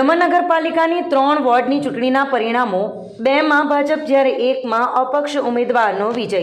દમણ નગરપાલિકાની ત્રણ વોર્ડની ચૂંટણીના પરિણામો બેમાં ભાજપ જ્યારે એકમાં અપક્ષ ઉમેદવારનો વિજય.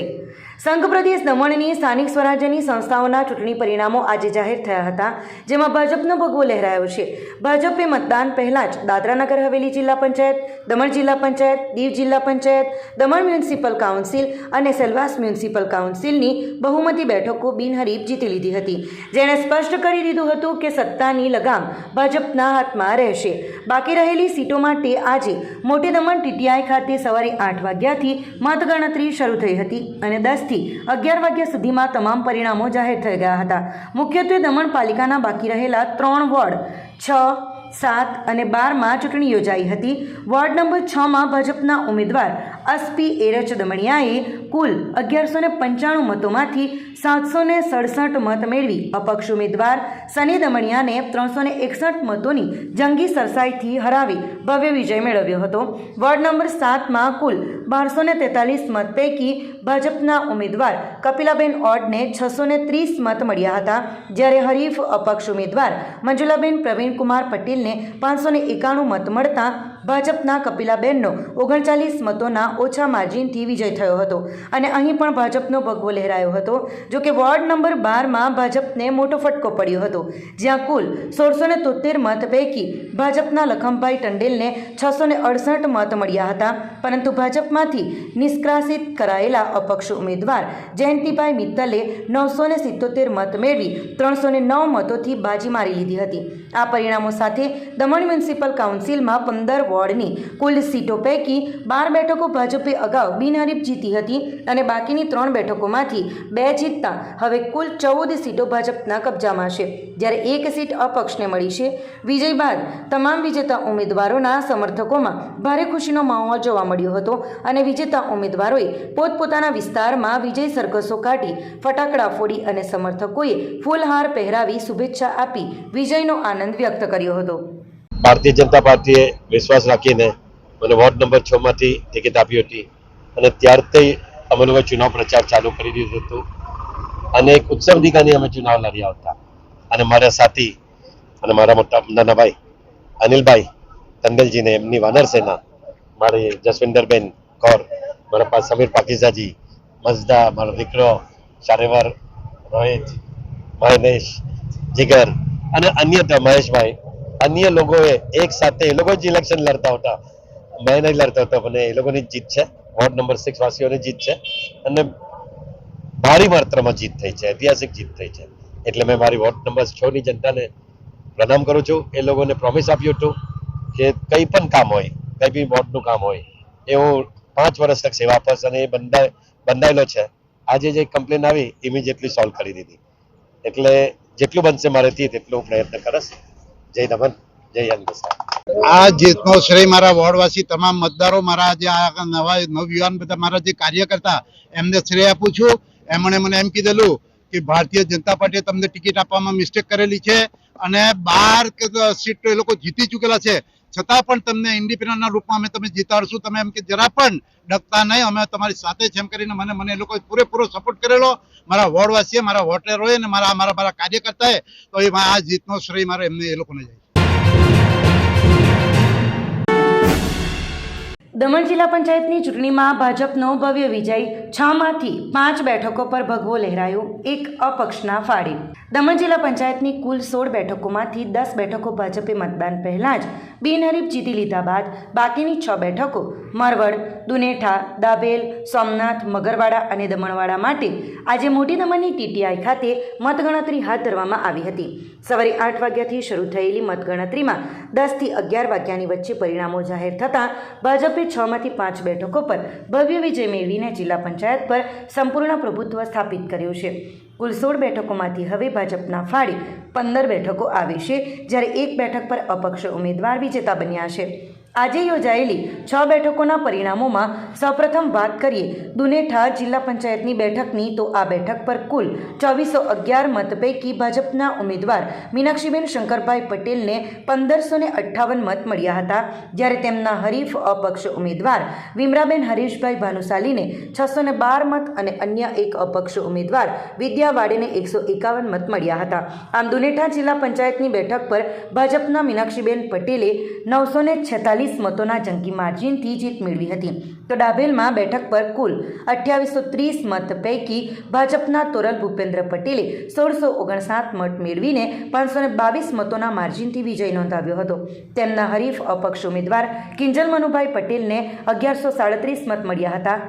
સંઘ પ્રદેશ દમણની સ્થાનિક સ્વરાજ્યની સંસ્થાઓના ચૂંટણી પરિણામો આજે જાહેર થયા હતા, જેમાં ભાજપનો ભગવો લહેરાયો છે. ભાજપે મતદાન પહેલાં જ દાદરાનગર હવેલી જિલ્લા પંચાયત, દમણ જિલ્લા પંચાયત, દીવ જિલ્લા પંચાયત, દમણ મ્યુનિસિપલ કાઉન્સિલ અને સેલવાસ મ્યુનિસિપલ કાઉન્સિલની બહુમતી બેઠકો બિનહરીફ જીતી લીધી હતી. જેણે સ્પષ્ટ કરી દીધું હતું કે સત્તાની લગામ ભાજપના હાથમાં રહેશે. બાકી રહેલી સીટો માટે આજે મોટી દમણ ટીટીઆઈ ખાતે સવારે આઠ વાગ્યાથી મતગણતરી શરૂ થઈ હતી અને દસથી અગિયાર વાગ્યા સુધીમાં તમામ પરિણામો જાહેર થઈ ગયા હતા. મુખ્યત્વે દમણ પાલિકાના બાકી રહેલા ત્રણ વોર્ડ છ, સાત અને બારમાં ચૂંટણી યોજાઈ હતી. વોર્ડ નંબર છમાં ભાજપના ઉમેદવાર અસ્પી એરચ દમણિયાએ કુલ અગિયારસો ને પંચાણું મતોમાંથી સાતસો ને સડસઠ મત મેળવી. અપક્ષ ઉમેદવાર સની દમણિયાને ત્રણસો ને એકસઠ મતોની જંગી સરસાઈથી હરાવી ભવ્ય વિજય મેળવ્યો હતો. વોર્ડ નંબર સાતમાં કુલ બારસો ને તેતાલીસ મત પૈકી ભાજપના ઉમેદવાર કપિલાબેન ઓડને છસો ને ત્રીસ મત મળ્યા હતા. જ્યારે હરીફ અપક્ષ ઉમેદવાર મંજુલાબેન પ્રવીણકુમાર પટેલને પાંચસો ને એકાણું મત મળતા ભાજપના કપિલાબેનનો ઓગણચાલીસ મતોના ઓછા માર્જિનથી વિજય થયો હતો. અને અહીં પણ ભાજપનો ભગવો લહેરાયો હતો. જો કે વોર્ડ નંબર બારમાં ભાજપને મોટો ફટકો પડ્યો હતો. જ્યાં કુલ સોળસો ને મત પૈકી ભાજપના લખમભાઈ ટંડેલને છસો અડસઠ મત મળ્યા હતા. પરંતુ ભાજપમાંથી નિષ્કાસિત કરાયેલા અપક્ષ ઉમેદવાર જયંતિભાઈ મિત્તલે નવસો સિત્તોતેર મત મેળવી ત્રણસો નવ મતોથી બાજી મારી લીધી હતી. આ પરિણામો સાથે દમણ મ્યુનિસિપલ કાઉન્સિલમાં પંદર વોર્ડની કુલ સીટો પૈકી બાર બેઠકો ભાજપે અગાઉ બિનહરીફ જીતી હતી અને બાકીની ત્રણ બેઠકોમાંથી બે જીતતા હવે કુલ ચૌદ સીટો ભાજપના કબજામાં છે. જ્યારે એક સીટ અપક્ષને મળી છે. વિજય બાદ તમામ વિજેતા ઉમેદવારોના સમર્થકોમાં ભારે ખુશીનો માહોલ જોવા મળ્યો હતો અને વિજેતા ઉમેદવારોએ પોતપોતાના વિસ્તારમાં વિજય સરઘસો કાઢી, ફટાકડા ફોડી અને સમર્થકોએ ફૂલહાર પહેરાવી શુભેચ્છા આપી વિજયનો આનંદ વ્યક્ત કર્યો હતો. ભારતીય જનતા પાર્ટીએ વિશ્વાસ રાખીને મને વોર્ડ નંબર છ માંથી ટિકિટ આપી હતી અને ત્યારથી અમે લોકો ચુનાવ પ્રચાર ચાલુ કરી દીધું હતું. અને એક ઉત્સવ દીકાની અમે ચુનાવ લડ્યા હતા અને મારા સાથી અને મારા મોટા નાના ભાઈ અનિલભાઈ તંદલજીને એમની વાનર સેના, મારી જસવિંદરબેન કૌર, મારા પાસે સમીર પાકીઝાજી મજદા, મારો દીકરો શારેવર, રોહિત, મહેશ, જીગર અને અન્ય મહેશભાઈ અન્ય લોકોએ એક સાથે, એ લોકો જ ઇલેક્શન લડતા હતા. મેં નહીં લડતો હતો, પણ એ લોકોની જીત છે. વોર્ડ નંબર સિક્સ વાસીઓની જીત છે. અને ભારી માત્રામાં જીત થઈ છે, ઐતિહાસિક જીત થઈ છે. એટલે મેં મારી વોર્ડ નંબર છ ની જનતાને પ્રણામ કરું છું. એ લોકોને પ્રોમિસ આપ્યું હતું કે કંઈ પણ કામ હોય, કંઈ બી વોર્ડનું કામ હોય, એ હું પાંચ વર્ષ તક સેવા આપશ અને એ બંધાય બંધાયેલો છે. આજે જે કમ્પ્લેન આવી ઇમિડિયેટલી સોલ્વ કરી દીધી. એટલે જેટલું બનશે મારેથી, તેટલું પ્રયત્ન કરીશ. જય દમન, જય હિન્દુસ્તાન આ જીતનો શ્રેય મારા વોર્ડવાસી, તમામ મતદારો, મારા જે આ નવા નવયુવાન બધા મારા જે કાર્યકર્તા, એમને શ્રેય આપું છું. એમણે મને એમ કીધેલું કે ભારતીય જનતા પાર્ટીએ તમને ટિકિટ આપવામાં મિસ્ટેક કરેલી છે અને બાર સીટ તો એ લોકો જીતી ચૂકેલા છે. છતાં પણ તમને ઇન્ડિપેન્ડન્ટના રૂપમાં અમે તમે જીતાડશું. તમે એમ કે જરા પણ ડકતા નહીં. અમે તમારી સાથે છે એમ કરીને મને મને એ લોકોએ પૂરેપૂરો સપોર્ટ કરેલો. મારા વોર્ડવાસીએ, મારા વોટરોએ અને મારા મારા મારા કાર્યકર્તાએ. તો એ આ જીતનો શ્રેય મારે એમને એ લોકોને જાય દમણ જિલ્લા પંચાયતની ચૂંટણીમાં ભાજપનો ભવ્ય વિજય. છમાંથી પાંચ બેઠકો પર ભગવો લહેરાયો, એક અપક્ષના ફાળે. દમણ જિલ્લા પંચાયતની કુલ સોળ બેઠકોમાંથી દસ બેઠકો ભાજપે મતદાન પહેલાં જ બિનહરીફ જીતી લીધા બાદ બાકીની છ બેઠકો મરવડ, દુનેઠા, દાભેલ, સોમનાથ, મગરવાડા અને દમણવાડા માટે આજે મોટી દમણની ટીટીઆઈ ખાતે મતગણતરી હાથ ધરવામાં આવી હતી. સવારે આઠ વાગ્યાથી શરૂ થયેલી મતગણતરીમાં દસથી અગિયાર વાગ્યાની વચ્ચે પરિણામો જાહેર થતાં ભાજપે છમાંથી પાંચ બેઠકો પર ભવ્ય વિજય મેળવીને જિલ્લા પંચાયત પર સંપૂર્ણ પ્રભુત્વ સ્થાપિત કર્યું છે. કુલ સોળ બેઠકોમાંથી હવે ભાજપના ફાળે પંદર બેઠકો આવી છે, જ્યારે એક બેઠક પર અપક્ષ ઉમેદવાર વિજેતા બન્યા છે. આજે યોજાયેલી છ બેઠકોના પરિણામોમાં સૌપ્રથમ વાત કરીએ દુનેઠા જિલ્લા પંચાયતની બેઠકની, તો આ બેઠક પર કુલ ચોવીસો અગિયાર મત પૈકી ભાજપના ઉમેદવાર મીનાક્ષીબેન શંકરભાઈ પટેલને પંદરસો ને અઠ્ઠાવન મત મળ્યા હતા. જ્યારે તેમના હરીફ અપક્ષ ઉમેદવાર વિમરાબેન હરીશભાઈ ભાનુશાલીને છસો ને બાર મત અને અન્ય એક અપક્ષ ઉમેદવાર વિદ્યા વાડેને એકસો એકાવન મત મળ્યા હતા. આમ દુનેઠા જિલ્લા પંચાયતની બેઠક પર ભાજપના મીનાક્ષીબેન પટેલે નવસો ને છેતાલીસ મતોના જંગી માર્જિનથી જીત મેળવી હતી. તો ડાભેલમાં બેઠક પર કુલ અઠ્યાવીસો ત્રીસ મત પૈકી ભાજપના તોરલ ભૂપેન્દ્ર પટેલે સોળસો ઓગણસાઠ મત મેળવીને પાંચસો બાવીસ મતોના માર્જિનથી વિજય નોંધાવ્યો હતો. તેમના હરીફ અપક્ષ ઉમેદવાર કિંજલ મનુભાઈ પટેલને અગિયારસો સાડત્રીસ મત મળ્યા હતા.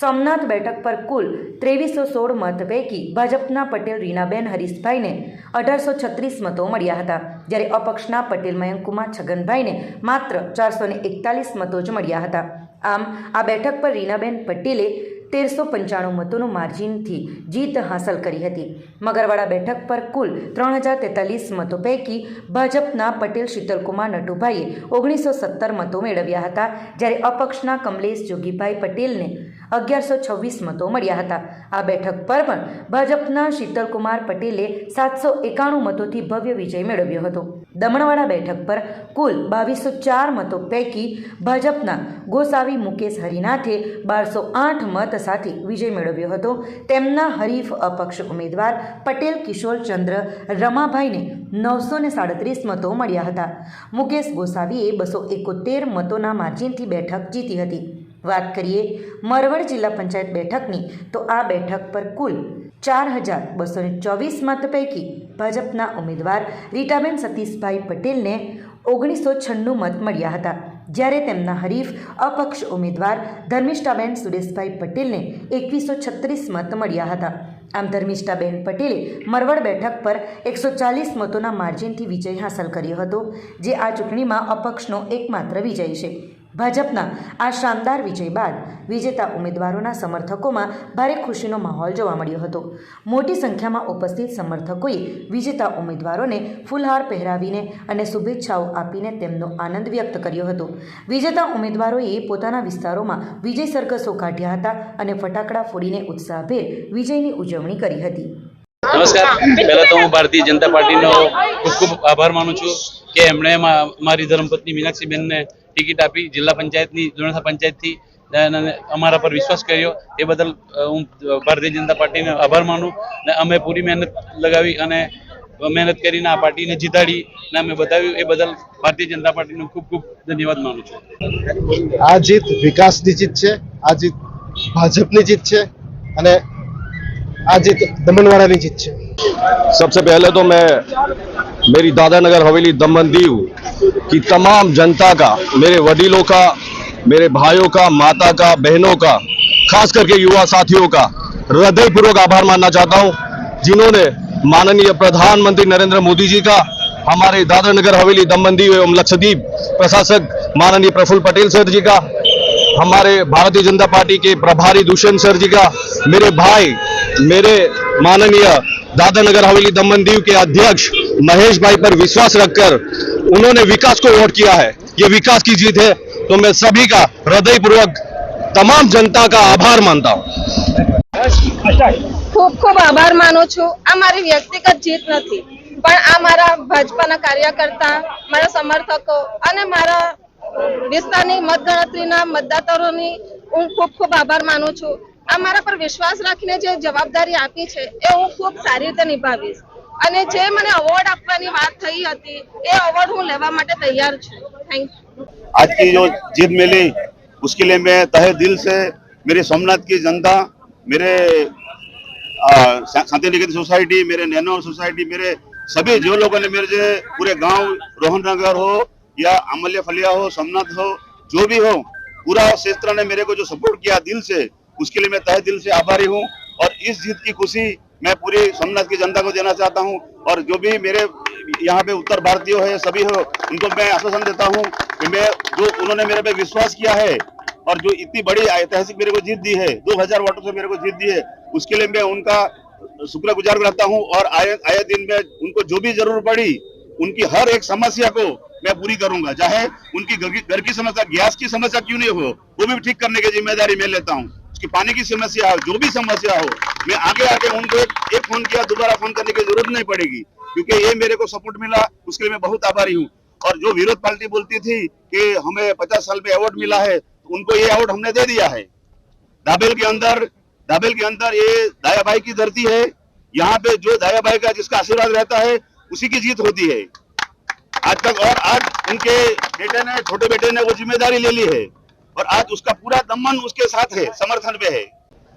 સોમનાથ બેઠક પર કુલ ત્રેવીસો સોળ મત પૈકી ભાજપના પટેલ રીનાબેન હરીશભાઈને અઢારસો છત્રીસ મતો મળ્યા હતા, જ્યારે અપક્ષના પટેલ મયંકુમાર છગનભાઈને માત્ર ચારસો એકતાલીસ મતો જ મળ્યા હતા. આમ, આ બેઠક પર રીનાબેન પટેલે તેરસો પંચાણું મતોનું માર્જિનથી જીત હાંસલ કરી હતી. મગરવાડા બેઠક પર કુલ ત્રણ હજાર તેતાલીસ મતો પૈકી ભાજપના પટેલ, શીતલકુમાર નટુભાઈએ ઓગણીસો સત્તર મતો મેળવ્યા હતા, જ્યારે અપક્ષના કમલેશ જોગીભાઈ પટેલને અગિયારસો છવ્વીસ મતો મળ્યા હતા. આ બેઠક પર પણ ભાજપના શીતલકુમાર પટેલે સાતસો એકાણું મતોથી ભવ્ય વિજય મેળવ્યો હતો. દમણવાડા બેઠક પર કુલ બાવીસો ચાર મતો પૈકી ભાજપના ગોસાવી મુકેશ હરિનાથે બારસો આઠ મત સાથે વિજય મેળવ્યો હતો. તેમના હરીફ અપક્ષ ઉમેદવાર પટેલ, કિશોર ચંદ્ર, રમાભાઈને નવસો ને સાડત્રીસ મતો મળ્યા હતા. મુકેશ ગોસાવીએ બસો એકોતેર મતોના માર્જિનથી બેઠક જીતી હતી. વાત કરીએ મરવડ જિલ્લા પંચાયત બેઠકની, તો આ બેઠક પર કુલ ચાર હજાર બસો ને ચોવીસ મત પૈકી ભાજપના ઉમેદવાર રીટાબેન સતીશભાઈ પટેલને ઓગણીસો છન્નું મત મળ્યા હતા. જ્યારે તેમના હરીફ અપક્ષ ઉમેદવાર ધર્મિષ્ઠાબેન સુરેશભાઈ પટેલને એકવીસો છત્રીસ મત મળ્યા હતા. આમ ધર્મિષ્ઠાબેન પટેલે મરવડ બેઠક પર એકસો ચાલીસ મતોના માર્જિનથી વિજય હાંસલ કર્યો હતો, જે આ ચૂંટણીમાં અપક્ષનો એકમાત્ર વિજય છે. ભાજપના આ શાનદાર વિજય બાદ વિજેતા ઉમેદવારોના સમર્થકોમાં ભારે ખુશીનો માહોલ જોવા મળ્યો હતો. મોટી સંખ્યામાં ઉપસ્થિત સમર્થકોએ વિજેતા ઉમેદવારોને ફૂલહાર પહેરાવીને અને શુભેચ્છાઓ આપીને તેમનો આનંદ વ્યક્ત કર્યો હતો. વિજેતા ઉમેદવારોએ પોતાના વિસ્તારોમાં વિજય સરઘસો કાઢ્યા હતા અને ફટાકડા ફોડીને ઉત્સાહભેર વિજયની ઉજવણી કરી હતી. નમસ્કાર. પહેલા તો હું ભારતીય જનતા પાર્ટીનો ખૂબ ખૂબ આભાર માનું છું કે એમણે મા- મારી ધર્મપત્ની મીનાક્ષીબેનને ટિકિટ આપી જિલ્લા પંચાયતની ધોરણસા પંચાયતથી અમારા પર વિશ્વાસ કર્યો. એ બદલ હું ભારતીય જનતા પાર્ટીનો આભાર માનું. ને અમે પૂરી મહેનત લગાવી અને મહેનત કરીને આ પાર્ટીને જીતાડી ને અમે બતાવ્યું. એ બદલ ભારતીય જનતા પાર્ટીનો ખૂબ ખૂબ ધન્યવાદ માનું છું. આ જીત વિકાસની જીત છે. આ જીત ભાજપની જીત છે. અને આ જીત દમણવાળાની જીત છે सबसे पहले तो मैं मेरी दादा नगर हवेली दमन दीव की तमाम जनता का मेरे वडीलों का मेरे भाइयों का माता का बहनों का खास करके युवा साथियों का हृदय पूर्वक आभार मानना चाहता हूं जिन्होंने माननीय प्रधानमंत्री नरेंद्र मोदी जी का हमारे दादर नगर हवेली दमन दीव एवं लक्षद्वीप प्रशासक माननीय प्रफुल्ल पटेल सर जी का हमारे भारतीय जनता पार्टी के प्रभारी दुष्यंत सर जी का मेरे भाई मेरे माननीय दादर नगर हवेली दमन दीव के अध्यक्ष महेश भाई पर विश्वास रखकर उन्होंने विकास को वोट किया है ये विकास की जीत है तो मैं सभी का हृदय पूर्वक तमाम जनता का आभार मानता हूँ ખૂબ ખૂબ આભાર માનું છું આ મારી વ્યક્તિગત જીત નથી પણ આ મારા ભાજપાના કાર્યકર્તા મારા સમર્થકો અને મારા વિસ્તારની મતગણતરીના મતદાતારોની હું ખૂબ ખૂબ આભાર માનું છું આ મારા પર વિશ્વાસ રાખીને જે જવાબદારી આપી છે એ હું ખૂબ સારી રીતે નિભાવીશ અને જે મને અવોર્ડ આપવાની વાત થઈ હતી એ અવોર્ડ હું લેવા માટે તૈયાર છું થેન્ક યુ आज की जो जीत मिली उसके लिए मैं तहे दिल से मेरे सोमनाथ की जनता मेरे आ, शा- शांति निकेतन सोसाइटी मेरे नैनो सोसाइटी मेरे सभी जो लोगों ने मेरे जो पूरे गांव रोहन नगर हो या अमल्य फलिया हो सोमनाथ हो जो भी हो पूरा क्षेत्र ने मेरे को जो सपोर्ट किया दिल से उसके लिए मैं तहे दिल से आभारी हूँ और इस जीत की खुशी मैं पूरी सोमनाथ की जनता को देना चाहता हूँ और जो भी मेरे यहाँ पे उत्तर भारतीय है सभी हो, उनको मैं आश्वासन देता हूँ कि मैं जो उन्होंने मेरे पे विश्वास किया है और जो इतनी बड़ी ऐतिहासिक मेरे को जीत दी है 2000 वोटों से मेरे को जीत दी है, उसके लिए मैं उनका शुक्रगुजार रहता हूँ और आए आए दिन में उनको जो भी ज़रूरत पड़ी, उनकी हर एक समस्या को मैं पूरी करूँगा, चाहे उनकी घर की समस्या, गैस की समस्या क्यों नहीं हो, वो भी ठीक करने की ज़िम्मेदारी मैं लेता हूँ। उसकी पानी की समस्या हो जो भी समस्या हो मैं आगे आके उनको एक, फ़ोन किया दोबारा फ़ोन करने की ज़रूरत नहीं पड़ेगी क्योंकि ये मेरे को सपोर्ट मिला उसके लिए मैं बहुत आभारी हूँ। और जो विरोध पार्टी बोलती थी कि हमें पचास साल में अवार्ड मिला है तो उनको ये अवार्ड हमने दे दिया है। दाबेल के अंदर दाबेल के अंदर ये दाया भाई की धरती है यहाँ पे जो दाया भाई का जिसका आशीर्वाद रहता है उसी की जीत होती है। आज तक और आज उनके बेटे ने छोटे बेटे ने वो ज़िम्मेदारी ले ली है। और आज उसका पूरा दमन उसके साथ है, समर्थन पे है।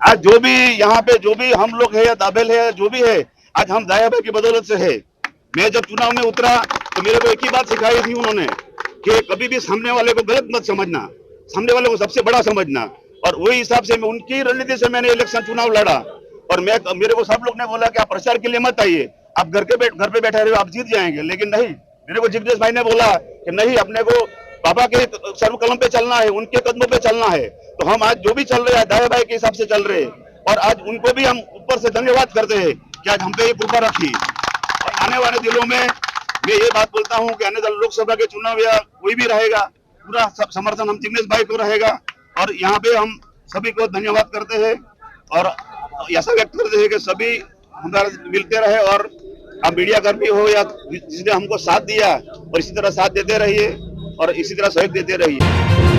आज जो भी यहाँ पे जो भी हम लोग है या दाबेल है, जो भी है, आज हम दाया की बदौलत से है। मैं जब चुनाव में उतरा तो मेरे को एक ही बात सिखाई थी उन्होंने कि कभी भी सामने वाले को गलत मत समझना, सामने वाले को सबसे बड़ा समझना। और वही हिसाब से मैं उनकी रणनीति से मैंने इलेक्शन चुनाव लड़ा। और मैं, मेरे को सब लोग ने बोला कि आप प्रचार के लिए मत आइए, आप घर के घर पे बैठे रहे, आप जीत जाएँगे। लेकिन नहीं, मेरे को जिग्नेश भाई ने बोला कि नहीं, अपने को पापा के सर्व कलम पे चलना है, उनके कदमों पे चलना है। तो हम आज जो भी चल रहे हैं दाया भाई के हिसाब से चल रहे हैं। और आज उनको भी हम ऊपर से धन्यवाद करते हैं कि आज हम पे ये कृपा रखी। और आने वाले दिनों में मैं ये बात बोलता हूँ कि आने वाले लोकसभा के चुनाव या कोई भी रहेगा, पूरा समर्थन हम जिग्नेश भाई को रहेगा। और यहाँ पे हम सभी को धन्यवाद करते हैं और ऐसा व्यक्त करते हैं कि सभी हमारे मिलते रहे और आप मीडिया कर्मी हो या जिसने हमको साथ दिया, और इसी तरह साथ देते रहिए। और इसी तरह सहयोग देते रहिए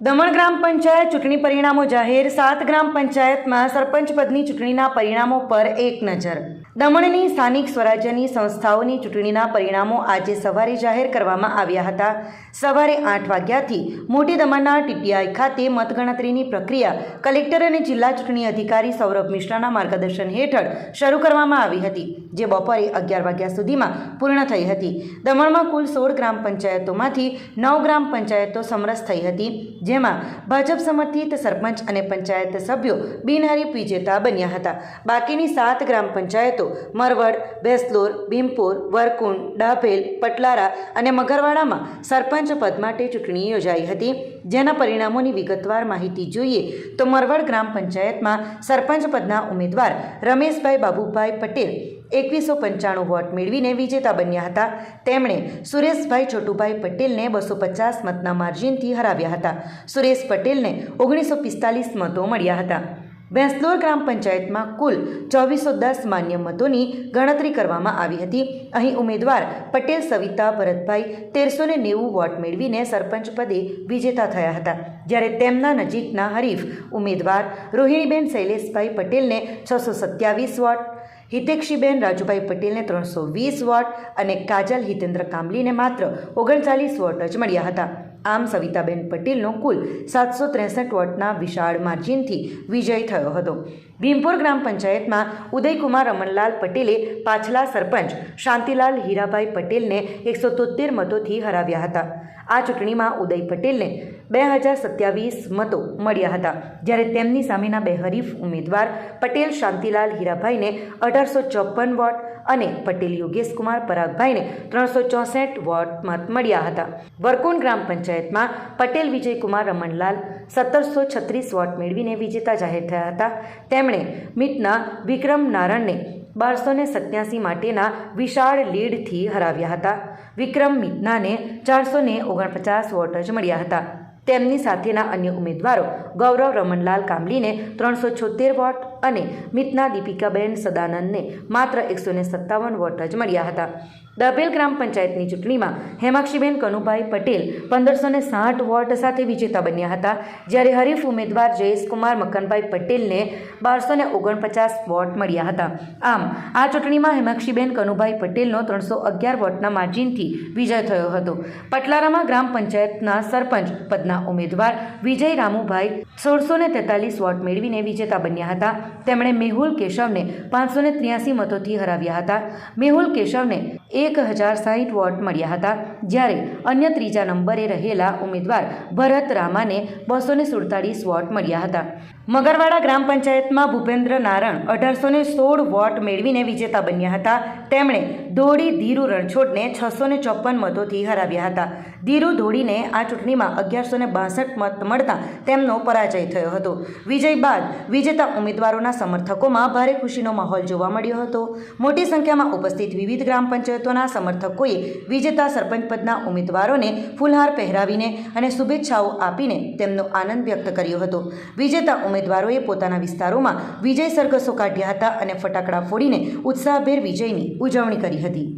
દમણ ગ્રામ પંચાયત ચૂંટણી પરિણામો જાહેર. સાત ગ્રામ પંચાયતમાં સરપંચ પદની ચૂંટણીના પરિણામો પર એક નજર. દમણની સ્થાનિક સ્વરાજ્યની સંસ્થાઓની ચૂંટણીના પરિણામો આજે સવારે જાહેર કરવામાં આવ્યા હતા. સવારે આઠ વાગ્યાથી મોટી દમણના ટીટીઆઈ ખાતે મતગણતરીની પ્રક્રિયા કલેક્ટર અને જિલ્લા ચૂંટણી અધિકારી સૌરભ મિશ્રાના માર્ગદર્શન હેઠળ શરૂ કરવામાં આવી હતી, જે બપોરે અગિયાર વાગ્યા સુધીમાં પૂર્ણ થઈ હતી. દમણમાં કુલ સોળ ગ્રામ પંચાયતોમાંથી નવ ગ્રામ પંચાયતો સમરસ થઈ હતી જેમાં ભાજપ સમર્થિત સરપંચ અને પંચાયત સભ્યો બિનહરીફ વિજેતા બન્યા હતા. બાકીની સાત ગ્રામ પંચાયતો મરવડ બેસલોર ભીમપુર, વરકુંડ, ડાભેલ, પટલારા અને મગરવાડામાં સરપંચ પદ માટે ચૂંટણી યોજાઈ હતી. જેના પરિણામોની વિગતવાર માહિતી જોઈએ તો મરવડ ગ્રામ પંચાયતમાં સરપંચ પદના ઉમેદવાર રમેશભાઈ બાબુભાઈ પટેલ એકવીસો પંચાણું વોટ મેળવીને વિજેતા બન્યા હતા. તેમણે સુરેશભાઈ છોટુભાઈ પટેલને બસો પચાસ મતના માર્જિનથી હરાવ્યા હતા. સુરેશ પટેલને ઓગણીસો પિસ્તાલીસ મતો મળ્યા હતા. ભેંસલોર ગ્રામ પંચાયતમાં કુલ ચોવીસો દસ માન્ય મતોની ગણતરી કરવામાં આવી હતી. અહીં ઉમેદવાર પટેલ, સવિતા, ભરતભાઈ તેરસો ને નેવું વોટ મેળવીને સરપંચ પદે વિજેતા થયા હતા. જ્યારે તેમના નજીકના હરીફ ઉમેદવાર રોહિણીબેન શૈલેષભાઈ પટેલને છસો સત્યાવીસ વોટ હિતેક્ષીબેન, રાજુભાઈ પટેલને ત્રણસો વીસ વોટ અને કાજલ હિતેન્દ્ર કામલીને માત્ર ઓગણચાલીસ વોટ જ મળ્યા હતા. આમ સવિતાબેન પટેલનો કુલ સાતસો ત્રેસઠ વોટના વિશાળ માર્જિનથી વિજય થયો હતો. ભીમપુર ગ્રામ પંચાયતમાં ઉદયકુમાર રમણલાલ પટેલે પાછલા સરપંચ શાંતિલાલ હીરાભાઈ પટેલને એકસો તોતેર મતોથી હરાવ્યા હતા. આ ચૂંટણીમાં ઉદય પટેલને બે હજાર સત્યાવીસ મતો મળ્યા હતા. જ્યારે તેમની સામેના બે હરીફ ઉમેદવાર પટેલ, શાંતિલાલ હીરાભાઈને અઢારસો ચોપન વોટ અને પટેલ યોગેશકુમાર પરાગભાઈને ત્રણસો ચોસઠ વોટ મત મળ્યા હતા. વરકુંડ ગ્રામ પંચાયતમાં પટેલ, વિજયકુમાર રમણલાલ સત્તરસો છત્રીસ વોટ મેળવીને વિજેતા જાહેર થયા હતા. તેમણે મીટના વિક્રમ નારણને બારસો ને સત્યાસી માટેના વિશાળ લીડથી હરાવ્યા હતા. વિક્રમ મીટનાને ચારસો ને ઓગણપચાસ વોટ જ મળ્યા હતા. તેમની સાથેના અન્ય ઉમેદવારો ગૌરવ રમણલાલ કામલીને ત્રણસો છોતેર વોટ અને મિતના દીપિકાબેન સદાનંદને માત્ર એકસો સત્તાવન વોટ જ મળ્યા હતા. દભેલ ગ્રામ પંચાયતની ચૂંટણીમાં હેમાક્ષીબેન કનુભાઈ પટેલ પંદરસો ને સાઠ વોટ સાથે વિજેતા બન્યા હતા. જ્યારે હરીફ ઉમેદવાર જયેશકુમાર મકનભાઈ પટેલને બારસો ને ઓગણપચાસ વોટ મળ્યા હતા. આમ, આ ચૂંટણીમાં હેમાક્ષીબેન કનુભાઈ પટેલનો ત્રણસો અગિયાર વોટના માર્જિનથી વિજય થયો હતો. પટલારામાં ગ્રામ પંચાયતના સરપંચ પદના ઉમેદવાર વિજય રામુભાઈ સોળસો ને તેતાલીસ વોટ મેળવીને વિજેતા બન્યા હતા. તેમણે મેહુલ કેશવને પાંચસો ને ત્ર્યાસી મતોથી હરાવ્યા હતા. મેહુલ કેશવને એક હજાર સાહીઠ વોટ મળ્યા હતા, જ્યારે અન્ય ત્રીજા નંબરે રહેલા ઉમેદવાર ભરત રામાને બસો ને સુડતાળીસ વોટ મળ્યા હતા. મગરવાડા ગ્રામ પંચાયતમાં ભૂપેન્દ્ર નારણ અઢારસો ને સોળ વોટ મેળવીને વિજેતા બન્યા હતા. તેમણે ધોળી ધીરુ રણછોડને છસો ને ચોપન મતોથી હરાવ્યા હતા. ધીરુ ધોળીને આ ચૂંટણીમાં અગિયારસો ને બાસઠ મત મળતા તેમનો પરાજય થયો હતો. વિજય બાદ વિજેતા ઉમેદવારોના સમર્થકોમાં ભારે ખુશીનો માહોલ જોવા મળ્યો હતો. મોટી સંખ્યામાં ઉપસ્થિત વિવિધ ગ્રામ પંચાયતોના સમર્થકોએ વિજેતા સરપંચ પદના ઉમેદવારોને ફૂલહાર પહેરાવીને અને શુભેચ્છાઓ આપીને તેમનો આનંદ વ્યક્ત કર્યો હતો. વિજેતા ઉમેદવારોએ પોતાના વિસ્તારોમાં વિજય સરઘસો કાઢ્યા હતા અને ફટાકડા ફોડીને ઉત્સાહભેર વિજયની ઉજવણી કરી હતી.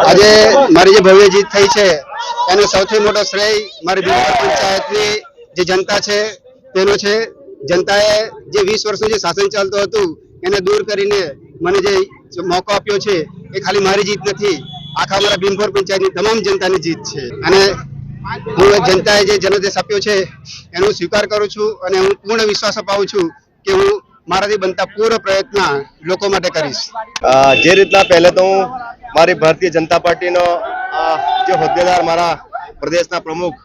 આજે મારી જે ભવ્ય જીત થઈ છે એનો સૌથી મોટો શ્રેય મારી બિહાર પંચાયતની જે જનતા છે તેનો છે. જનતાએ જે વીસ વર્ષનું જે શાસન ચાલતું હતું એને દૂર કરીને મને જે મોકો આપ્યો છે એ ખાલી મારી જીત નથી આખા મારા ભીમપુર પંચાયતની તમામ જનતાની જીત છે. અને હું જનતાએ જે જનાદેશ આપ્યો છે એનો સ્વીકાર કરું છું અને હું પૂર્ણ વિશ્વાસ અપાવું છું કે હું મારાથી બનતા પૂર્ણ પ્રયત્ન લોકો માટે કરીશ. જે રીતના પહેલે તો હું મારી ભારતીય જનતા પાર્ટીનો જે હોદ્દેદાર મારા પ્રદેશના પ્રમુખ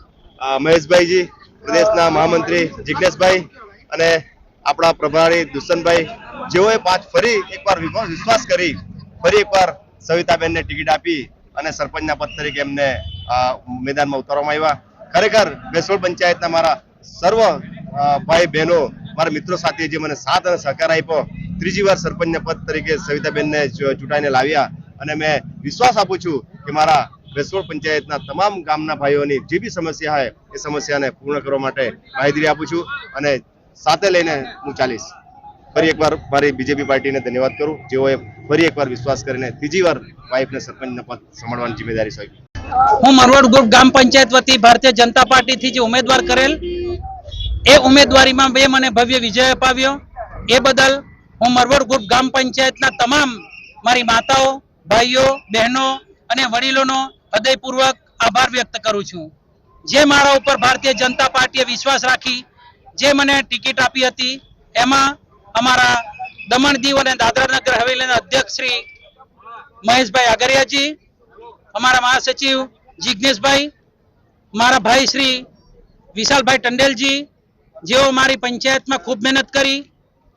મહેશભાઈજી, પ્રદેશના મહામંત્રી જિજ્ઞેશભાઈ અને આપણા પ્રભારી દુષ્યંતભાઈ, જેઓએ પાછ ફરી એકવાર વિશ્વાસ કરી, ફરી એકવાર સવિતાબેનને ટિકિટ આપી અને સરપંચના પદ તરીકે એમને મેદાનમાં ઉતારવામાં આવ્યા. ખરેખર બેસોડ પંચાયતના મારા સર્વ ભાઈ બહેનો, મારા મિત્રો સાથે જે મને સાથ અને સહકાર આપ્યો, ત્રીજી વાર સરપંચના પદ તરીકે સવિતાબેનને ચૂંટાઈને લાવ્યા. અને મેં વિશ્વાસ આપું છું કે મારા બેસોડ પંચાયતના તમામ ગામના ભાઈઓની જે બી સમસ્યા હોય એ સમસ્યાને પૂર્ણ કરવા માટે બાંહેધરી આપું છું અને સાથે લઈને હું ચાલીશ. ફરી એકવાર મારી બીજેપી પાર્ટીને ધન્યવાદ કરું. જેઓએ ફરી એકવાર વિશ્વાસ કરીને ત્રીજી વાર વાઇફને સરપંચના પદ સંભાળવાની જિમ્મેદારી સોંપી. હું મરવડ ગ્રુપ ગામ પંચાયત વતી ભારતીય જનતા પાર્ટીથી જે ઉમેદવાર કરેલ, એ ઉમેદવારીમાં બે મને ભવ્ય વિજય અપાવ્યો. એ બદલ હું મરવડ ગ્રુપ ગ્રામ પંચાયતના તમામ મારી માતાઓ ભાઈઓ, બહેનો અને વડીલોનો હૃદયપૂર્વક આભાર વ્યક્ત કરું છું. જે મારા ઉપર ભારતીય જનતા પાર્ટીએ વિશ્વાસ રાખી, જે મને ટિકિટ આપી હતી, એમાં અમારા દમણ દીવ અને દાદરાનગર હવેલીના અધ્યક્ષ શ્રી મહેશભાઈ આગરિયાજી, અમારા મહાસચિવ જિજ્ઞેશભાઈ મારા ભાઈ શ્રી વિશાલભાઈ ટંડેલજી, જેઓ મારી પંચાયતમાં ખૂબ મહેનત કરી,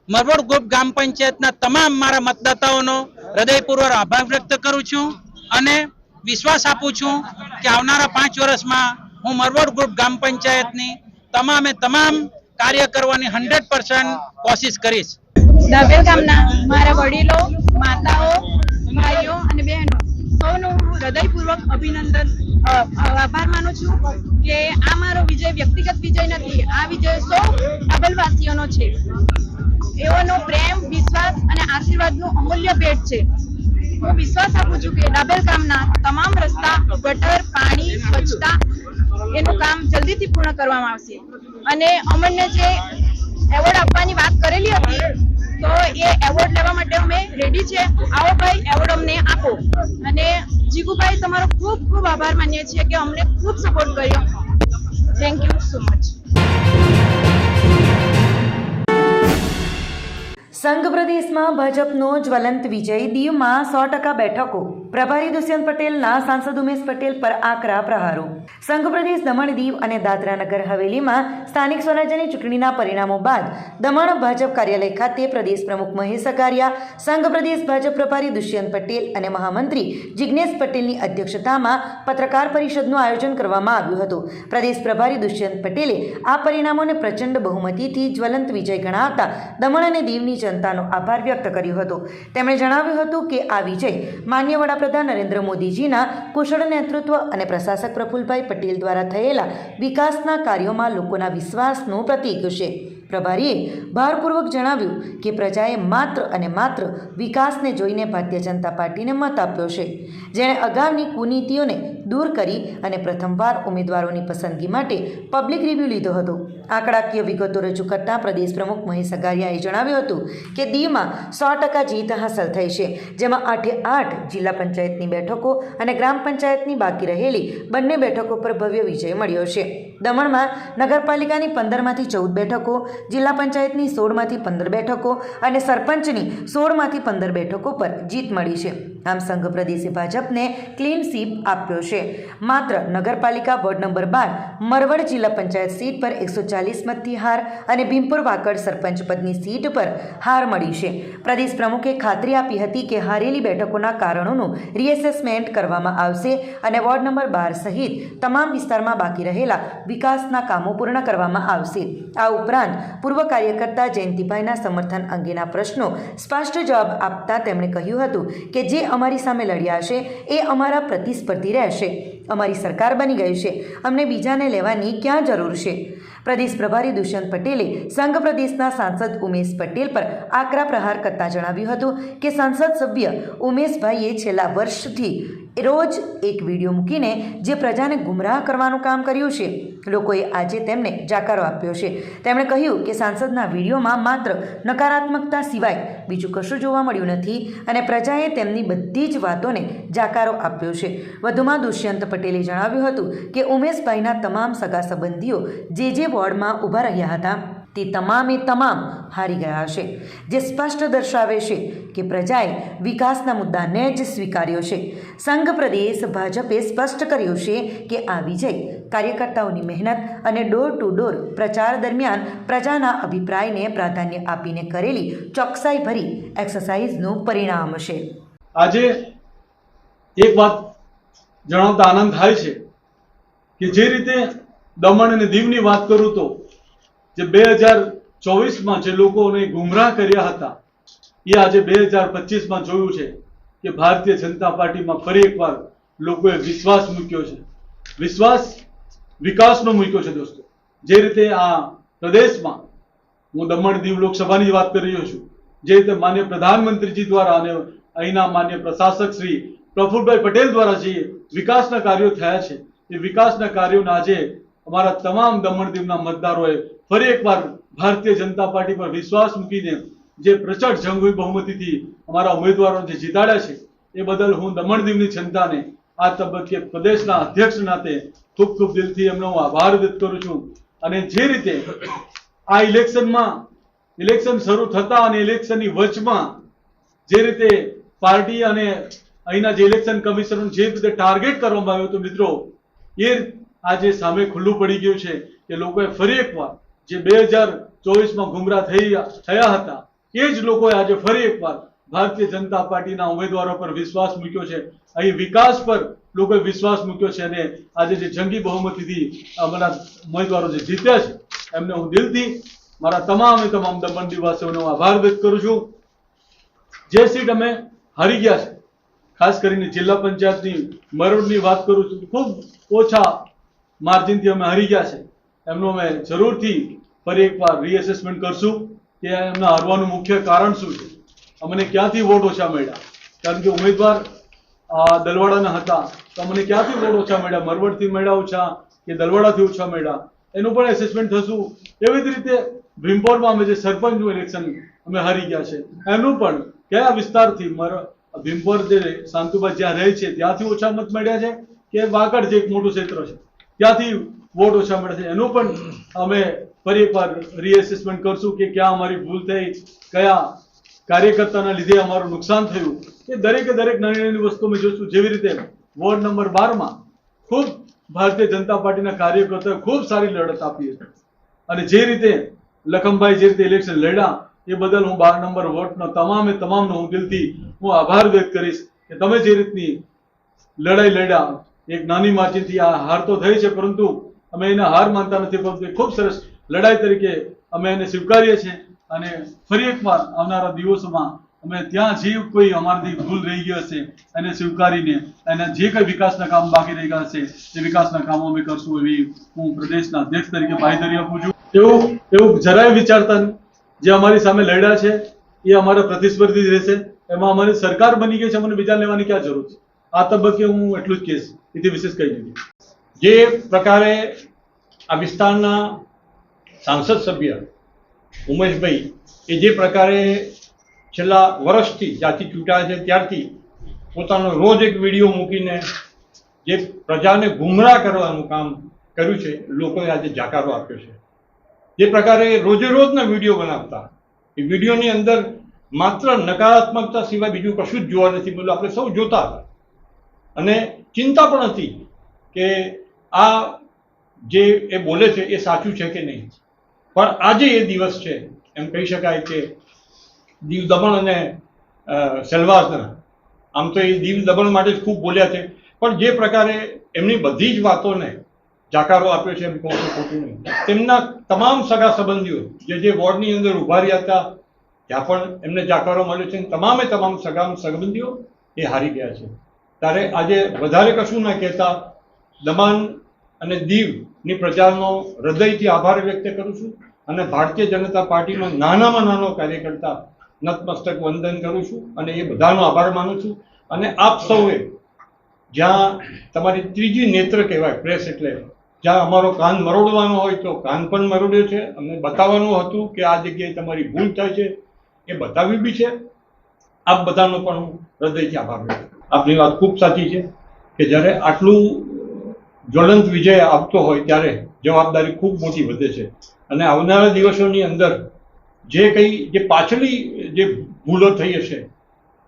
મરવડ ગ્રુપ ગ્રામ પંચાયતના તમામ મારા મતદાતાઓનો હૃદયપૂર્વક આભાર વ્યક્ત કરું છું અને વિશ્વાસ આપું છું કે આવનારા પાંચ વર્ષમાં હું મરવડ ગ્રુપ ગ્રામ પંચાયતની તમામે તમામ કાર્ય કરવાની હંડ્રેડ કોશિશ કરીશ. ગામના મારા વડીલો, માતાઓ, ભાઈઓ અને બહેનો સૌનું હૃદયપૂર્વક અભિનંદન આભાર માનું છું કે આ મારો વિજય વ્યક્તિગત વિજય નથી, આ વિજય સૌ ડાબેલવાસીઓનો છે. એઓનો પ્રેમ, વિશ્વાસ અને આશીર્વાદનું અમૂલ્ય ભેટ છે. હું વિશ્વાસ આપું છું કે ડાબેલ ગામના તમામ રસ્તા, ગટર, પાણી, સ્વચ્છતા એનું કામ જલ્દીથી પૂર્ણ કરવામાં આવશે. અને અમને જે એવોર્ડ આપવાની વાત કરેલી હતી તો એ એવોર્ડ લેવા માટે અમે રેડી છે. આવો ભાઈ એવોર્ડ અમને આપો. અને જીગુભાઈ તમારો ખૂબ ખૂબ આભાર માનીએ છીએ કે અમને ખૂબ સપોર્ટ કર્યો. થેન્ક યુ સો મચ સંઘ પ્રદેશમાં ભાજપનો જ્વલંત વિજય દીવમાં સો ટકા બેઠકો. પ્રભારી દુષ્યંત પટેલના સાંસદ ઉમેશ પટેલ પર આકરા પ્રહારો. સંઘ પ્રદેશ દમણ દીવ અને દાદરા નગર હવેલીમાં સ્થાનિક સ્વરાજ્યની ચૂંટણીના પરિણામો બાદ દમણ ભાજપ કાર્યાલય ખાતે પ્રદેશ પ્રમુખ મહેશ અગારિયા સંઘ પ્રદેશ ભાજપ પ્રભારી દુષ્યંત પટેલ અને મહામંત્રી જિજ્ઞેશ પટેલની અધ્યક્ષતામાં પત્રકાર પરિષદનું આયોજન કરવામાં આવ્યું હતું. પ્રદેશ પ્રભારી દુષ્યંત પટેલે આ પરિણામોને પ્રચંડ બહુમતીથી જ્વલંત વિજય ગણાવતા દમણ અને દીવની જનતાનો આભાર વ્યક્ત કર્યો હતો. તેમણે જણાવ્યું હતું કે આ વિજય માન્ય વડાપ્રધાન નરેન્દ્ર મોદીજીના કુશળ નેતૃત્વ અને પ્રશાસક પ્રફુલભાઈ પટેલ દ્વારા થયેલા વિકાસના કાર્યોમાં લોકોના વિશ્વાસનું પ્રતીક છે. પ્રભારીએ ભારપૂર્વક જણાવ્યું કે પ્રજાએ માત્ર અને માત્ર વિકાસને જોઈને ભારતીય જનતા પાર્ટીને મત આપ્યો છે. જેણે અગાઉની કુનીતિઓને દૂર કરી અને પ્રથમવાર ઉમેદવારોની પસંદગી માટે પબ્લિક રિવ્યૂ લીધો હતો. આંકડાકીય વિગતો રજૂ કરતા પ્રદેશ પ્રમુખ મહેશ અગારિયાએ જણાવ્યું હતું કે દીવમાં સો ટકા જીત હાંસલ થઈ છે, જેમાં આઠે આઠ જિલ્લા પંચાયતની બેઠકો અને ગ્રામ પંચાયતની બાકી રહેલી બંને બેઠકો પર ભવ્ય વિજય મળ્યો છે. દમણમાં નગરપાલિકાની પંદરમાંથી ચૌદ બેઠકો જિલ્લા પંચાયતની સોળમાંથી પંદર બેઠકો અને સરપંચની સોળમાંથી પંદર બેઠકો પર જીત મળી છે. આમ સંઘ પ્રદેશે ભાજપને ક્લીન સ્વીપ આપ્યો છે. માત્ર નગરપાલિકા વોર્ડ નંબર બાર, મરવડ જિલ્લા પંચાયત સીટ પર એકસો ચાલીસ હાર અને ભીમપુર વાકડ સરપંચ પદની સીટ પર હાર મળી છે. પ્રદેશ પ્રમુખે ખાતરી આપી હતી કે હારેલી બેઠકોના કારણોનું રીએસેસમેન્ટ કરવામાં આવશે અને વોર્ડ નંબર બાર સહિત તમામ વિસ્તારમાં બાકી રહેલા વિકાસના કામો પૂર્ણ કરવામાં આવશે. આ ઉપરાંત પૂર્વ કાર્યકર્તા જયંતિભાઈના સમર્થન અંગેના પ્રશ્નો સ્પષ્ટ જવાબ આપતા તેમણે કહ્યું હતું કે જે અમારી સામે લડ્યા હશે એ અમારા પ્રતિસ્પર્ધી રહેશે. અમારી સરકાર બની ગઈ છે, અમને બીજાને લેવાની ક્યાં જરૂર છે? પ્રદેશ પ્રભારી દુષ્યંત પટેલે સંઘ પ્રદેશના સાંસદ ઉમેશ પટેલ પર આકરા પ્રહાર કરતા જણાવ્યું હતું કે સંસદ સભ્ય ઉમેશભાઈએ છેલ્લા વર્ષથી રોજ એક વીડિયો મૂકીને જે પ્રજાને ગુમરાહ કરવાનું કામ કર્યું છે, લોકોએ આજે તેમને જાકારો આપ્યો છે. તેમણે કહ્યું કે સાંસદના વિડીયોમાં માત્ર નકારાત્મકતા સિવાય બીજું કશું જોવા મળ્યું નથી અને પ્રજાએ તેમની બધી જ વાતોને જાકારો આપ્યો છે. વધુમાં દુષ્યંત પટેલે જણાવ્યું હતું કે ઉમેશભાઈના તમામ સગા સંબંધીઓ જે જે વોર્ડમાં ઊભા રહ્યા હતા તે તમામે તમામ હારી ગયા છે જે સ્પષ્ટ દર્શાવે છે કે પ્રજાએ વિકાસના મુદ્દાને જ સ્વીકાર્યો છે. સંઘ પ્રદેશ ભાજપે સ્પષ્ટ કર્યું છે કે આ વિજય કાર્યકર્તાઓની મહેનત અને ડોર ટુ ડોર પ્રચાર દરમિયાન પ્રજાના અભિપ્રાયને પ્રાધાન્ય આપીને કરેલી ચોકસાઈ ભરી એક્સરસાઇઝનું પરિણામ છે આજે એક વાત જણાવતા આનંદ થાય છે કે જે રીતે દમણ અને દીવની વાત કરું તો જે બે હજાર ચોવીસમાં જે લોકોને ગુમરાહ કર્યા હતા, એ આજે બે હજાર પચીસમાં જોયું છે કે ભારતીય જનતા પાર્ટીમાં ફરી એકવાર લોકોએ વિશ્વાસ મૂક્યો છે. વિશ્વાસ વિકાસનો મૂક્યો છે દોસ્તો. જે રીતે આ પ્રદેશમાં, હું દમણ દીવ લોકસભાની વાત કરી રહ્યો છું, જે રીતે માન્ય પ્રધાનમંત્રીજી દ્વારા અને અહીંના માન્ય પ્રશાસક શ્રી પ્રફુલભાઈ પટેલ દ્વારા જે વિકાસના કાર્યો થયા છે, એ વિકાસના કાર્યોના આજે અમારા તમામ દમણ દીવના મતદારોએ ફરી એકવાર ભારતીય જનતા પાર્ટી પર વિશ્વાસ મૂકીને જે પ્રચંડ જંગી બહુમતીથી અમારા ઉમેદવારોને જે જીતાડ્યા છે, એ બદલ હું દમણ દીવની જનતાને આ તબક્કે પ્રદેશના અધ્યક્ષ નાતે ખૂબ ખૂબ દિલથી એમનો હું આભાર વ્યક્ત કરું છું. અને જે રીતે આ ઇલેક્શનમાં, ઇલેક્શન શરૂ થતા અને ઇલેક્શનની વચમાં જે રીતે પાર્ટી અને અહીંના જે ઇલેક્શન કમિશનર જે રીતે ટાર્ગેટ કરવામાં આવ્યો હતો મિત્રો, એ આજે સામે ખુલ્લું પડી ગયું છે કે લોકોએ ફરી એકવાર જે બે હજાર ચોવીસમાં ગુમરાહ થઈ થયા હતા, એ જ લોકોએ આજે ફરી એકવાર ભારતીય જનતા પાર્ટીના ઉમેદવારો પર વિશ્વાસ મૂક્યો છે. અહીં વિકાસ પર લોકોએ વિશ્વાસ મૂક્યો છે અને આજે જે જંગી બહુમતીથી અમારા ઉમેદવારો જે જીત્યા છે, એમને હું દિલથી મારા તમામે તમામ દમણ નિવાસીઓનો આભાર વ્યક્ત કરું છું. જે સીટ અમે હારી ગયા છે, ખાસ કરીને જિલ્લા પંચાયતની મરોડની વાત કરું છું ખૂબ ઓછા માર્જિનથી અમે હારી ગયા છે. એમનું અમે જરૂરથી ફરી એકવાર રીએસેસમેન્ટ કરશું કે એમના હારવાનું મુખ્ય કારણ શું છે. અમને ક્યાંથી વોટ ઓછા મળ્યા? કારણ કે ઉમેદવાર દલવાડાના હતા, તો અમને ક્યાંથી વોટ ઓછા મળ્યા? મરવડથી મળ્યા ઓછા કે દલવાડાથી ઓછા મળ્યા? એનું પણ એસેસમેન્ટ થશું. એવી જ રીતે ભીમપોરમાં અમે જે સરપંચનું ઇલેક્શન અમે હારી ગયા છે. એનું પણ કયા વિસ્તારથી ભીમપોર જે શાંતુભાઈ જ્યાં રહે છે, ત્યાંથી ઓછા મત મળ્યા છે કે વાગડ જે એક મોટું ક્ષેત્ર છે? ત્યાંથી વોટ ઓછા મળે છે. એનું પણ અમે ફરી એકવાર રીએસેસમેન્ટ કરશું કે ક્યાં અમારી ભૂલ થઈ, કયા કાર્યકર્તાના લીધે અમારું નુકસાન થયું. એ દરેકે દરેક નાની નાની વસ્તુ અમે જોશું. જેવી રીતે વોર્ડ નંબર બારમાં ખૂબ ભારતીય જનતા પાર્ટીના કાર્યકર્તાએ ખૂબ સારી લડત આપી હતી. અને જે રીતે લખમભાઈ જે રીતે ઇલેક્શન લડ્યા, એ બદલ હું બાર નંબર વોર્ડનો તમામે તમામનો હું દિલથી હું આભાર વ્યક્ત કરીશ કે તમે જે રીતની લડાઈ લડ્યા એક નાની માર્જિનથી આ હાર તો થઈ છે, પરંતુ અમે એને હાર માનતા નથી, પરંતુ ખૂબ સરસ લડાઈ તરીકે અમે એને સ્વીકારીએ છીએ અને ફરી એકવાર આવનારા દિવસોમાં અમે ત્યાં જે કોઈ અમારાથી ભૂલ રહી ગયો હશે, એને સ્વીકારીને અને જે કંઈ વિકાસના કામ બાકી રહી ગયા હશે, એ વિકાસના કામો અમે કરશું એવી હું પ્રદેશના અધ્યક્ષ તરીકે બાંયધરી આપું છું. એવું એવું જરાય વિચારતા જે અમારી સામે લડ્યા છે, એ અમારા પ્રતિસ્પર્ધી રહેશે. એમાં અમારી સરકાર બની ગઈ છે મને બીજા લેવાની ક્યાં જરૂર છે? આ તબક્કે હું એટલું જ કહીશ. એથી વિશેષ કહી નહીં જે પ્રકારે આ વિસ્તારના સાંસદ સભ્ય ઉમેશભાઈ, એ જે પ્રકારે છેલ્લા વર્ષથી જ્યાંથી ચૂંટાયા છે, ત્યારથી પોતાનો રોજ એક વીડિયો મૂકીને જે પ્રજાને ગુમરાહ કરવાનું કામ કર્યું છે, લોકોએ આજે જાકારો આપ્યો છે. જે પ્રકારે રોજે રોજના વીડિયો બનાવતા, એ વિડીયોની અંદર માત્ર નકારાત્મકતા સિવાય બીજું કશું જ જોવા નથી મળ્યું. આપણે સૌ જોતા હતા. અને ચિંતા પણ હતી કે આ જે એ બોલે છે એ સાચું છે કે નહીં. પણ આજે એ દિવસ છે, એમ કહી શકાય કે દીવ દમણ અને સેલવાસના, આમ તો એ દીવ દમણ માટે જ ખૂબ બોલ્યા છે. પણ જે પ્રકારે એમની બધી જ વાતોને જાકારો આપ્યો છે, એમ કહું છું ખોટું નહીં. તેમના તમામ સગા સંબંધીઓ જે જે વોર્ડની અંદર ઊભા રહ્યા હતા, ત્યાં પણ એમને જાકારો મળ્યો છે તમામે તમામ સગા સંબંધીઓ એ હારી ગયા છે. ત્યારે આજે વધારે કશું ના કહેતા દમણ અને દીવની પ્રજાનો હૃદયથી આભાર વ્યક્ત કરું છું અને ભારતીય જનતા પાર્ટીનો નાનામાં નાનો કાર્યકર્તા નતમસ્તક વંદન કરું છું અને એ બધાનો આભાર માનું છું. અને આપ સૌએ જ્યાં તમારી ત્રીજી નેત્ર કહેવાય, પ્રેસ એટલે, જ્યાં અમારો કાન મરોડવાનો હોય તો કાન પણ મરોડ્યો છે. અમને બતાવવાનું હતું કે આ જગ્યાએ તમારી ભૂલ થાય છે, એ બતાવ્યું બી છે. આપ બધાનો પણ હું હૃદયથી આભાર વ્યક્ત. આપની વાત ખૂબ સાચી છે કે જ્યારે આટલું જ્વલંત વિજય આપતો હોય ત્યારે જવાબદારી ખૂબ મોટી વધે છે. અને આવનારા દિવસોની અંદર જે કંઈ, જે પાછલી જે ભૂલો થઈ હશે,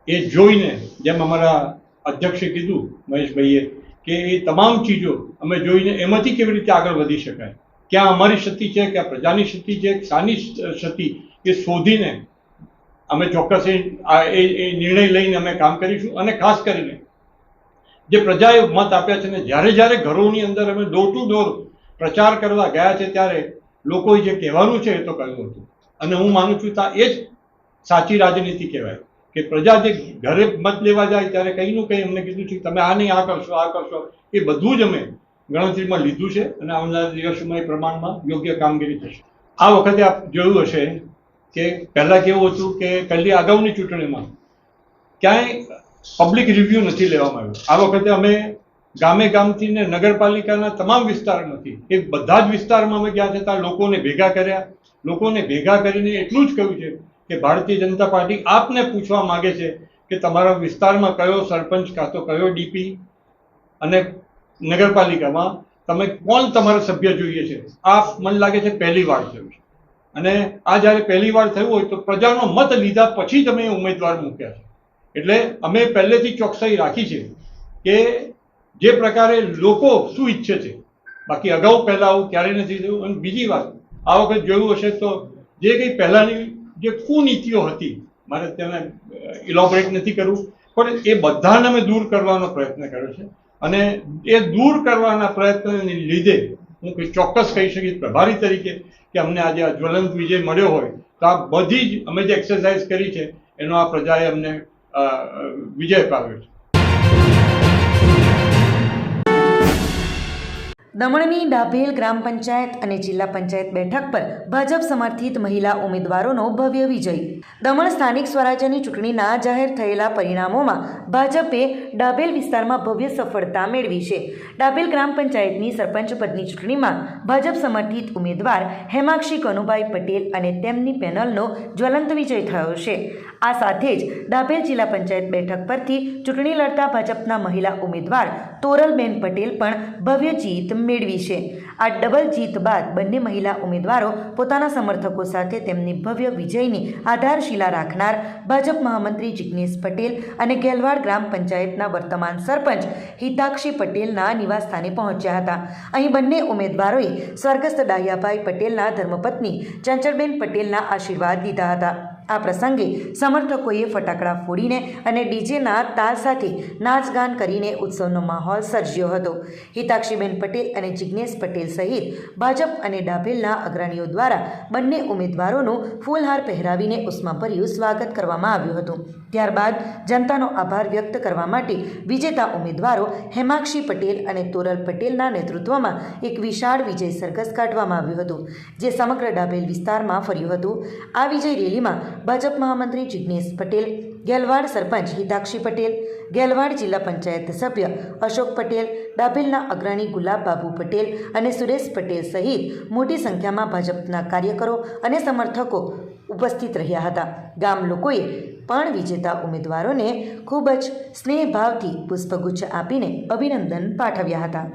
એ જોઈને જેમ અમારા અધ્યક્ષે કીધું, મહેશભાઈએ, કે એ તમામ ચીજો અમે જોઈને એમાંથી કેવી રીતે આગળ વધી શકાય? ક્યાં અમારી ક્ષતિ છે, ક્યાં પ્રજાની ક્ષતિ છે, શાની ક્ષતિ એ શોધીને અમે ચોક્કસ એ નિર્ણય લઈને અમે કામ કરીશું અને ખાસ કરીને જે પ્રજાએ મત આપ્યા છે ને, જ્યારે જ્યારે ઘરોની અંદર અમે ડોર ટુ ડોર પ્રચાર કરવા ગયા છે, ત્યારે લોકોએ જે કહેવાનું છે એ તો કહ્યું હતું. અને હું માનું છું તા એ જ સાચી રાજનીતિ કહેવાય કે પ્રજા જે ઘરે મત લેવા જાય ત્યારે કંઈનું કંઈ અમને કીધું છે, તમે આ નહીં આ કરશો આ કરશો. એ બધું જ અમે ગણતરીમાં લીધું છે અને આવનારા દિવસોમાં એ પ્રમાણમાં યોગ્ય કામગીરી થશે. આ વખતે આપ જોયું હશે કે પહેલાં કેવું હતું કે પહેલી અગાઉની ચૂંટણીમાં ક્યાંય પબ્લિક રિવ્યુ નથી લેવામાં આવ્યું. આ વખતે અમે ગામે ગામથી ને નગરપાલિકાના તમામ વિસ્તારમાંથી, એ બધા જ વિસ્તારમાં અમે ગયા છતાં લોકોને ભેગા કર્યા. લોકોને ભેગા કરીને એટલું જ કહ્યું છે કે ભારતીય જનતા પાર્ટી આપને પૂછવા માંગે છે કે તમારા વિસ્તારમાં કયો સરપંચ કાં તો કયો ડીપી અને નગરપાલિકામાં તમે કોણ તમારા સભ્ય જોઈએ છે? આ મને લાગે છે પહેલી વાર થયું છે. અને આ જ્યારે પહેલી વાર થયું હોય તો પ્રજાનો મત લીધા પછી તમે ઉમેદવાર મૂક્યા છે. એટલે અમે પહેલેથી ચોકસાઈ રાખી છે કે જે પ્રકારે લોકો શું ઈચ્છે છે. બાકી અગાઉ પહેલાં આવું ક્યારેય નથી થયું. અને બીજી વાત, આ વખત જોયું હશે તો જે કંઈ પહેલાંની જે કુનીતિઓ હતી, મારે તેને ઇલોબરેટ નથી કરવું, પણ એ બધાને અમે દૂર કરવાનો પ્રયત્ન કર્યો છે. અને એ દૂર કરવાના પ્રયત્નને લીધે હું કોઈ ચોક્કસ કહી શકીશ પ્રભારી તરીકે કે અમને આજે આ જ્વલંત વિજય મળ્યો હોય, તો આ બધી જ અમે જે એક્સરસાઇઝ કરી છે, એનો આ પ્રજાએ અમને વિજય અપાવ્યો છે. દમણની ડાભેલ ગ્રામ પંચાયત અને જિલ્લા પંચાયત બેઠક પર ભાજપ સમર્થિત મહિલા ઉમેદવારોનો ભવ્ય વિજય. દમણ સ્થાનિક સ્વરાજ્યની ચૂંટણીના જાહેર થયેલા પરિણામોમાં ભાજપે ડાભેલ વિસ્તારમાં ભવ્ય સફળતા મેળવી છે. ડાભેલ ગ્રામ પંચાયતની સરપંચ પદની ચૂંટણીમાં ભાજપ સમર્થિત ઉમેદવાર હેમાક્ષી કનુભાઈ પટેલ અને તેમની પેનલનો જ્વલંત વિજય થયો છે. આ સાથે જ ડાભેર જિલ્લા પંચાયત બેઠક પરથી ચૂંટણી લડતા ભાજપના મહિલા ઉમેદવાર તોરલબેન પટેલ પણ ભવ્ય જીત મેળવી છે. આ ડબલ જીત બાદ બંને મહિલા ઉમેદવારો પોતાના સમર્થકો સાથે તેમની ભવ્ય વિજયની આધારશિલા રાખનાર ભાજપ મહામંત્રી જિજ્ઞેશ પટેલ અને ગેલવાડ ગ્રામ પંચાયતના વર્તમાન સરપંચ હિતાક્ષી પટેલના નિવાસસ્થાને પહોંચ્યા હતા. અહીં બંને ઉમેદવારોએ સ્વર્ગસ્થ ડાહ્યાભાઈ પટેલના ધર્મપત્ની ચંચળબેન પટેલના આશીર્વાદ લીધા હતા. આ પ્રસંગે સમર્થકોએ ફટાકડા ફોડીને અને ડીજેના તાલ સાથે નાચગાન કરીને ઉત્સવનો માહોલ સર્જ્યો હતો. હિતાક્ષીબેન પટેલ અને જિજ્ઞેશ પટેલ સહિત ભાજપ અને ડાભેલના અગ્રણીઓ દ્વારા બંને ઉમેદવારોનું ફૂલહાર પહેરાવીને ઉષ્માભર્યું સ્વાગત કરવામાં આવ્યું હતું. ત્યારબાદ જનતાનો આભાર વ્યક્ત કરવા માટે વિજેતા ઉમેદવારો હેમાક્ષી પટેલ અને તોરલ પટેલના નેતૃત્વમાં એક વિશાળ વિજય સરઘસ કાઢવામાં આવ્યું હતું, જે સમગ્ર ડાભેલ વિસ્તારમાં ફર્યું હતું. આ વિજય રેલીમાં ભાજપ મહામંત્રી જિજ્ઞેશ પટેલ, ગેલવાડ સરપંચ હિતાક્ષી પટેલ, ગેલવાડ જિલ્લા પંચાયત સભ્ય અશોક પટેલ, ડાભેલના અગ્રણી ગુલાબબાબુ પટેલ અને સુરેશ પટેલ સહિત મોટી સંખ્યામાં ભાજપના કાર્યકરો અને સમર્થકો ઉપસ્થિત રહ્યા હતા. ગામ લોકોએ પણ વિજેતા ઉમેદવારોને ખૂબ જ સ્નેહભાવથી પુષ્પગુચ્છ આપીને અભિનંદન પાઠવ્યા હતા.